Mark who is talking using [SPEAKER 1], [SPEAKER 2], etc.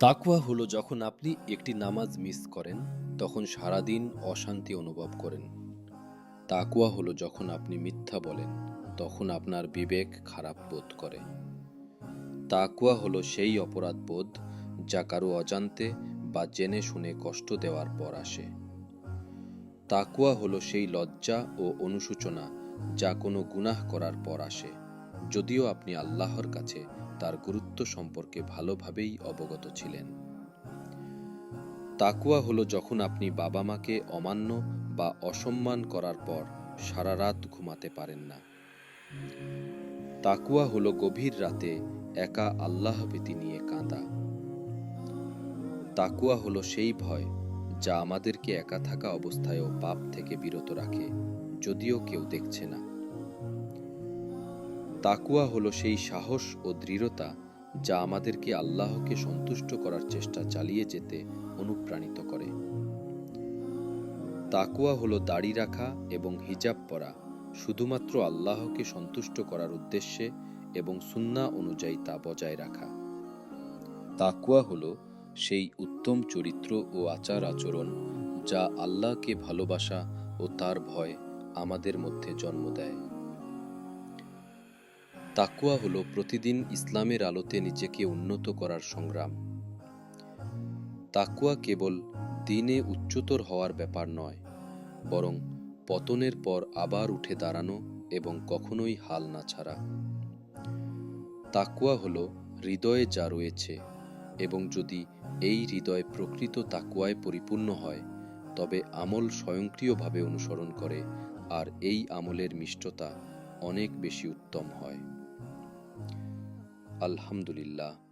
[SPEAKER 1] তাকওয়া হলো যখন আপনি একটি নামাজ মিস করেন, তখন সারাদিন অশান্তি অনুভব করেন। তাকওয়া হলো যখন আপনি মিথ্যা বলেন, তখন আপনার বিবেক খারাপ বোধ করে। তাকওয়া হলো সেই অপরাধ বোধ যা কারও অজান্তে বা জেনে শুনে কষ্ট দেওয়ার পর আসে। তাকুয়া হলো সেই লজ্জা ও অনুশোচনা যা কোনো গুনাহ করার পর আসে, যদিও আপনি আল্লাহর কাছে তার গুরুত্ব সম্পর্কে ভালোভাবেই অবগত ছিলেন। তাকুয়া হলো যখন আপনি বাবা মাকে অমান্য বা অসম্মান করার পর সারা রাত ঘুমাতে পারেন না। তাকুয়া হলো গভীর রাতে একা আল্লাহ ভীতি নিয়ে কাঁদা। তাকুয়া হলো সেই ভয় যা আমাদেরকে একা থাকা অবস্থায়ও পাপ থেকে বিরত রাখে, যদিও কেউ দেখছে না। তাকুয়া হলো সেই সাহস ও দৃঢ়তা যা আমাদেরকে আল্লাহকে সন্তুষ্ট করার চেষ্টা চালিয়ে যেতে অনুপ্রাণিত করে। তাকুয়া হলো দাড়ি রাখা এবং হিজাব পরা, শুধুমাত্র আল্লাহকে সন্তুষ্ট করার উদ্দেশ্যে এবং সুন্না অনুযায়ী তা বজায় রাখা। তাকুয়া হলো সেই উত্তম চরিত্র ও আচার আচরণ যা আল্লাহকে ভালোবাসা ও তার ভয় আমাদের মধ্যে জন্ম দেয়। তাকুয়া হলো প্রতিদিন ইসলামের আলোতে নিজেকে উন্নত করার সংগ্রাম। তাকুয়া কেবল দিনে উচ্চতর হওয়ার ব্যাপার নয়, বরং পতনের পর আবার উঠে দাঁড়ানো এবং কখনোই হাল না ছাড়া। তাকুয়া হলো হৃদয়ে যা রয়েছে, এবং যদি এই হৃদয় প্রকৃত তাকুয়ায় পরিপূর্ণ হয়, তবে আমল স্বয়ংক্রিয়ভাবে অনুসরণ করে, আর এই আমলের মিষ্টতা অনেক বেশি উত্তম হয়। আলহামদুলিল্লাহ।